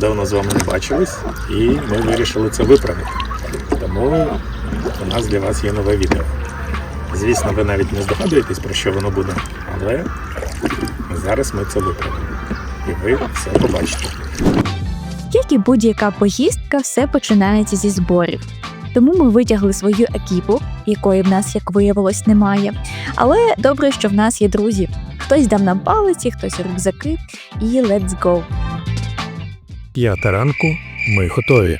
давно з вами не бачились, і ми вирішили це виправити. Тому у нас для вас є нове відео. Звісно, ви навіть не здогадуєтесь, про що воно буде, але зараз ми це виправимо. І ви все побачите. Як і будь-яка поїздка, все починається зі зборів. Тому ми витягли свою екіпу, якої в нас, як виявилось, немає. Але добре, що в нас є друзі. Хтось дав нам палиці, хтось рюкзаки, і let's go. П'ята ранку ми готові.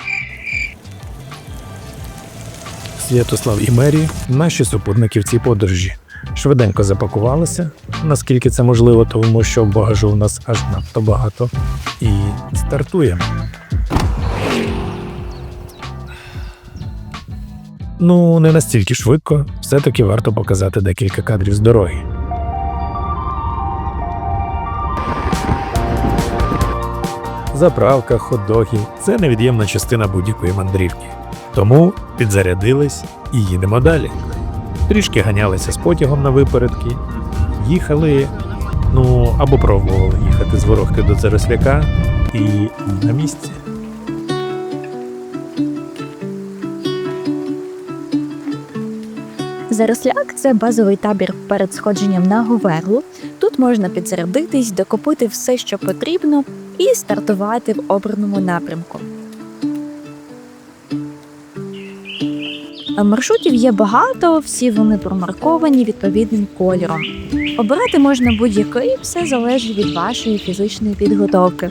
Святослав і Мері наші супутники в цій подорожі. Швиденько запакувалися, наскільки це можливо, тому що багажу у нас аж надто багато. І стартуємо. Ну, не настільки швидко, все-таки варто показати декілька кадрів з дороги. Заправка, хот-доги – це невід'ємна частина будь-якої мандрівки. Тому підзарядились і їдемо далі. Трішки ганялися з потягом на випередки, їхали, ну або пробували їхати з ворогти до Заросляка і на місці. Заросляк це базовий табір перед сходженням на Говерлу. Тут можна підзарядитись, докупити все, що потрібно, і стартувати в обраному напрямку. Маршрутів є багато, всі вони промарковані відповідним кольором. Обирати можна будь-який, все залежить від вашої фізичної підготовки.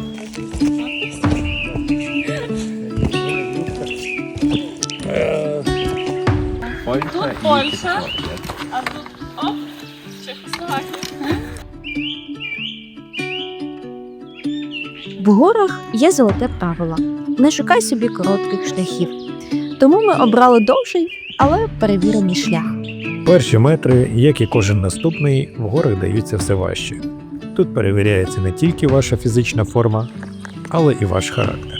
Тут Польща, В горах є золоте правило: не шукай собі коротких шляхів. Тому ми обрали довший, але перевірений шлях. Перші метри, як і кожен наступний, в горах даються все важче. Тут перевіряється не тільки ваша фізична форма, але і ваш характер.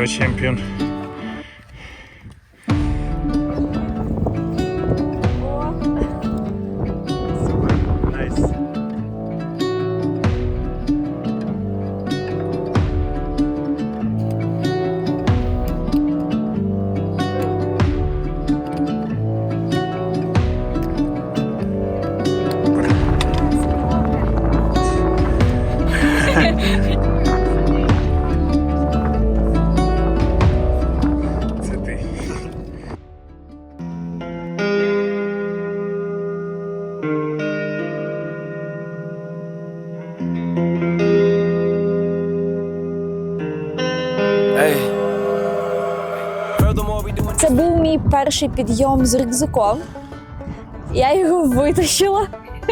You're a champion. Перший підйом з рюкзаком. Я його витащила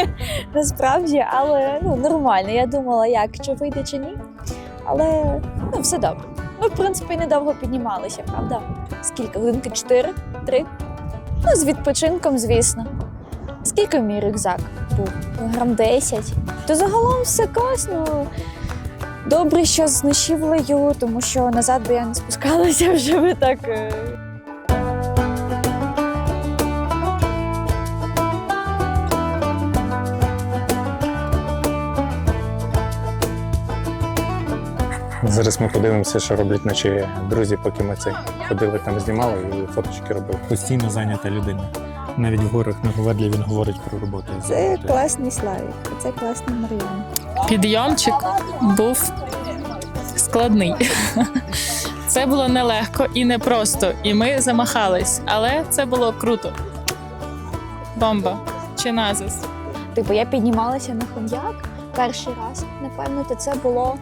насправді, але ну, нормально. Я думала, як чи вийде, чи ні. Але ну, все добре. Ми, в принципі, недовго піднімалися, правда? Скільки? Годинки? Чотири? Три? Ну, з відпочинком, звісно. Скільки мій рюкзак був? Грам 10. То загалом все класно. Добре, що з тому що назад би я не спускалася вже би так. Зараз ми подивимося, що роблять наші друзі, поки ми це ходили там, знімали і фоточки робили. Постійно зайнята людина. Навіть в горах на Говерлі він говорить про роботу. Це класний Славік, це класний Мар'ян. Підйомчик був складний. Це було нелегко і непросто, і ми замахались, але це було круто. Бомба чи назис. Типу, я піднімалася на хом'як перший раз. Напевно, то це було.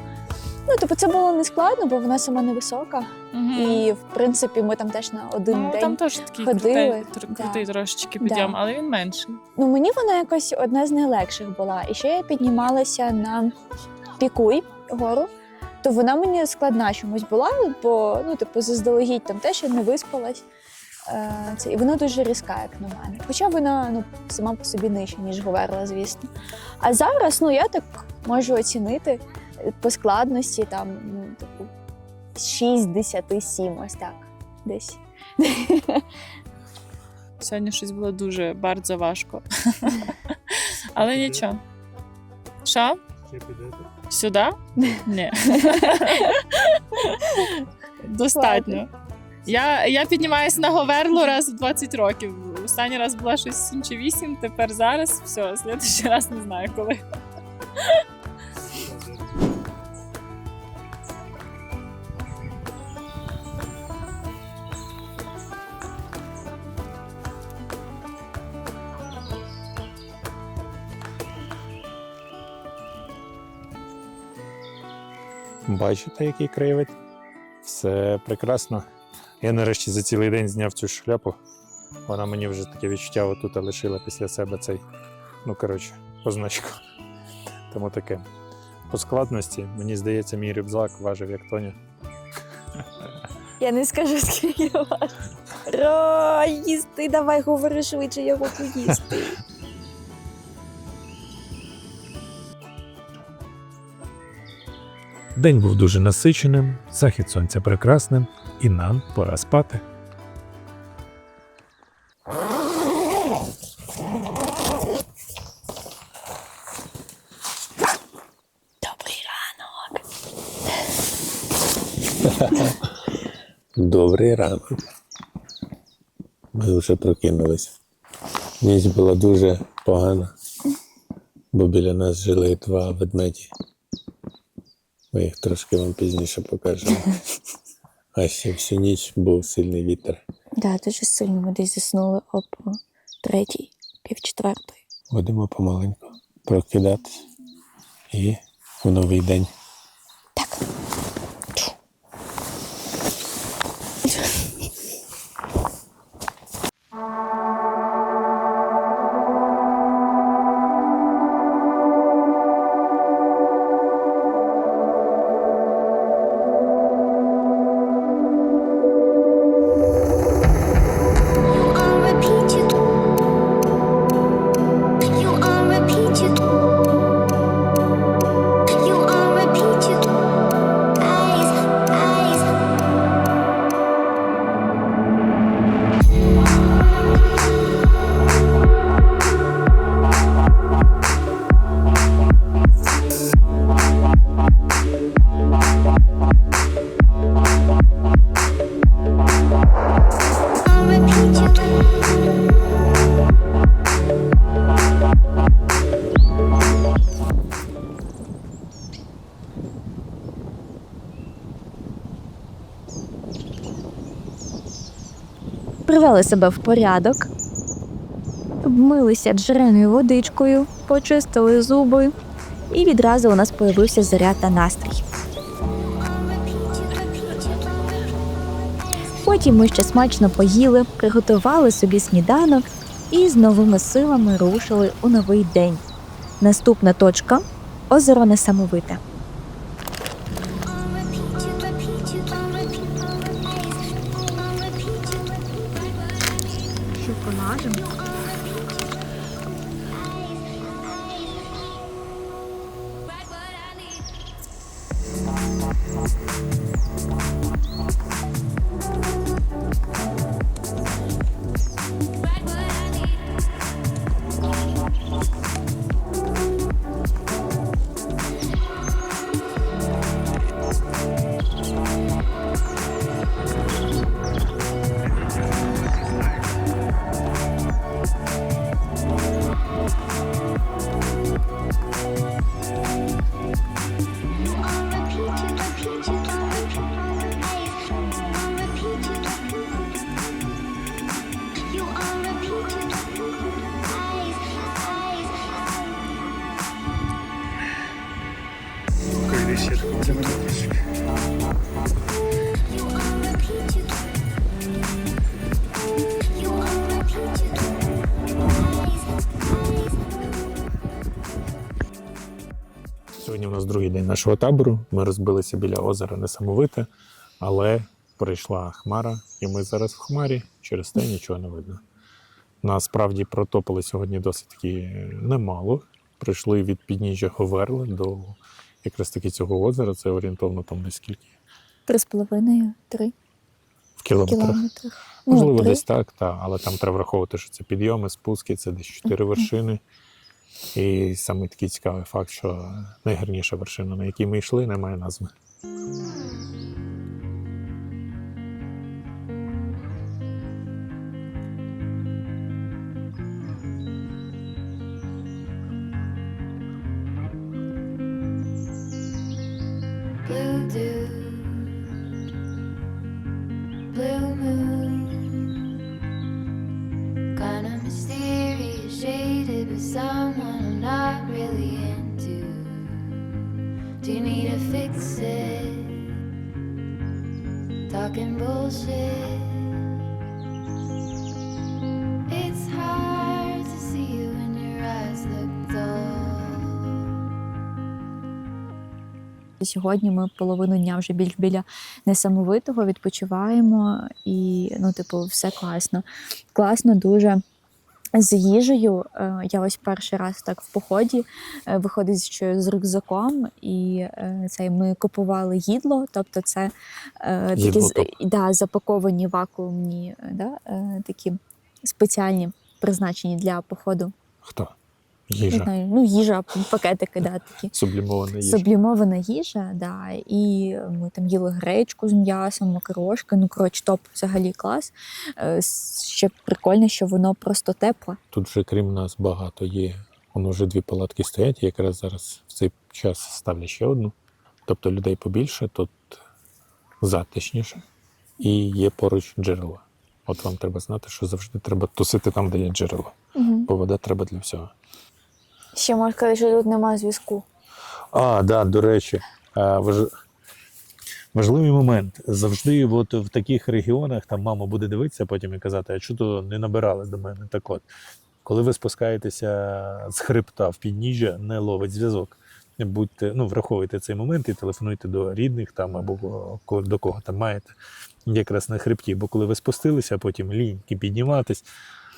Ну, типу, це було не складно, бо вона сама невисока. Мгм. І в принципі, ми там теж на один Ну, день. там теж такий ходили, крутий, да. крутий трошечки Да. але він менший. Ну, мені вона якось одна з найлегших була. І ще я піднімалася на пікуй гору. То вона мені складна чомусь була, бо ну, типу, заздалегідь там теж я не виспалась. Е, це, і вона дуже різка, як на мене. Хоча вона ну, сама по собі нижча, ніж Говерла, звісно. А зараз ну, я так можу оцінити по складності там, ну, типу, 6 10, 7, ось так. Десь. Сьогодні щось було дуже bardzo важко. Але нічого. Що? Сюди? Ні. Достатньо. Я, я піднімаюся на Говерлу раз в 20 років. Останній раз була щось 7 чи 8, тепер зараз все, слідчий раз не знаю коли. Бачите, який краєвид? Все прекрасно. Я нарешті за цілий день зняв цю шляпу. Вона мені вже таке відчуття отут лишила після себе цей, ну коротше, позначку. Тому таке. По складності, мені здається, мій рюкзак важив як Тоня. Я не скажу, скільки. Ро, їсти, давай говори швидше, я хочу їсти. День був дуже насиченим, захід сонця прекрасним, і нам пора спати. Добрий ранок. Добрий ранок. Ми вже прокинулися. Ніч була дуже погана, бо біля нас жили два ведмеді. Ми їх трошки вам пізніше покажемо. А ще всю ніч був сильний вітер. Да, дуже сильно ми десь заснули об третій, пів четвертої. Будемо помаленьку прокидатись і в новий день. Привели себе в порядок, обмилися джерельною водичкою, почистили зуби, і відразу у нас появився заряд та настрій. Потім ми ще смачно поїли, приготували собі сніданок і з новими силами рушили у новий день. Наступна точка озеро Несамовите. Zobaczymy. Eyes. Сьогодні у нас другий день нашого табору. Ми розбилися біля озера Несамовите, але прийшла хмара, і ми зараз в хмарі, через те нічого не видно. Насправді протопили сьогодні досить таки немало. Прийшли від підніжжя Говерли до якраз таки цього озера, це орієнтовно там десь скільки? Три з половиною, три В кілометрах. кілометри. Можливо, ну, три. десь так, та, але там треба враховувати, що це підйоми, спуски, це десь чотири вершини. І саме такий цікавий факт, що найгарніша вершина, на якій ми йшли, не має назви. Talking bullshit. It's hard to see you when your eyes look dull. Сьогодні ми половину дня вже більш біля несамовитого відпочиваємо, і ну, типу, все класно. Класно дуже. З їжею Е, я ось перший раз так в поході е, виходить, що з рюкзаком, і е, це ми купували їдло, тобто це такі да, запаковані вакуумні, да, такі спеціальні призначені для походу. Хто? Не знаю, ну їжа, пакетики, да, такі. Сублімована їжа. Сублімована їжа, да, і ми там їли гречку з м'ясом, макарошки. Ну, коротше, топ взагалі клас. Е, Ще прикольно, що воно просто тепле. Тут вже крім нас багато є. Воно вже дві палатки стоять, і якраз зараз в цей час ставлять ще одну. Тобто людей побільше, тут затишніше і є поруч джерела. От вам треба знати, що завжди треба тусити там, де є джерело. Угу. Бо вода треба для всього. Ще можна сказати, що тут немає зв'язку. А, да, до речі, е, важ... важливий момент. Завжди от в таких регіонах там мама буде дивитися потім і казати, а чого не набирали до мене. Так от, коли ви спускаєтеся з хребта в підніжжя, не ловить зв'язок. Будьте, ну, враховуйте цей момент і телефонуйте до рідних там або до кого там маєте, якраз на хребті. Бо коли ви спустилися, потім ліньки підніматись,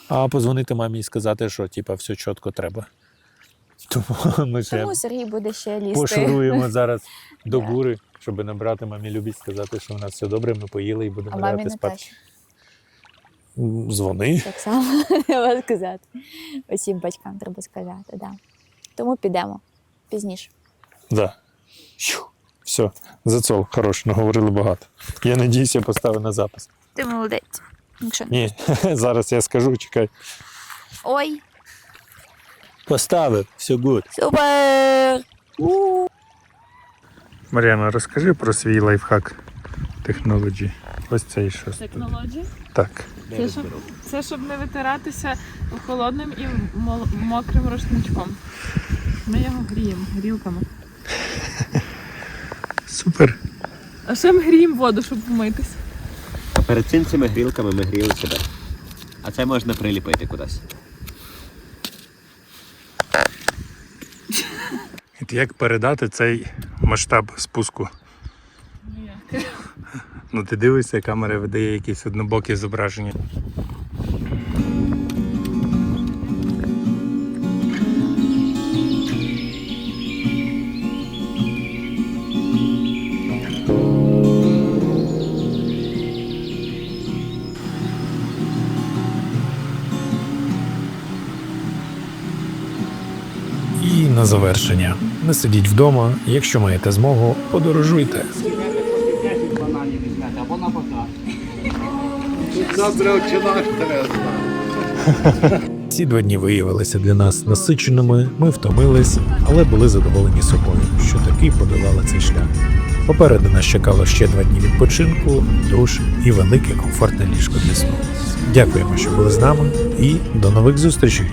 а позвонити мамі і сказати, що типа все чітко треба. Тому ми ще Тому Сергій буде ще лізти. пошуруємо зараз до гури, щоб набрати мамі любіть сказати, що у нас все добре, ми поїли і А будемо мамі лягати спати. теж. Дзвони. Так само треба сказати. Усім батькам треба сказати, да. Тому підемо пізніше. Да. Щу. Все, зацол, хорош, наговорили багато. Я надіюсь, я поставив на запис. Ти молодець. Якщо... Ні, зараз я скажу, чекай. Ой, Поставив, все гуд. супер! Мар'яна, розкажи про свій лайфхак технології. Ось цей щось. Технології. Так. Це щоб, це щоб не витиратися холодним і мол- мокрим рушничком. Ми його гріємо грілками. Супер. А ще ми гріємо воду, щоб вмитись. Перед цим цими грілками ми гріли себе. А це можна приліпити кудись. Як передати цей масштаб спуску? Ну, ти дивишся, камера видає якісь однобокі зображення. Завершення. Не сидіть вдома, якщо маєте змогу, подорожуйте. Ці два дні виявилися для нас насиченими, ми втомились, але були задоволені собою, що таки подолали цей шлях. Попереду нас чекало ще два дні відпочинку, душ і велике комфортне ліжко для сну. Дякуємо, що були з нами, і до нових зустрічей!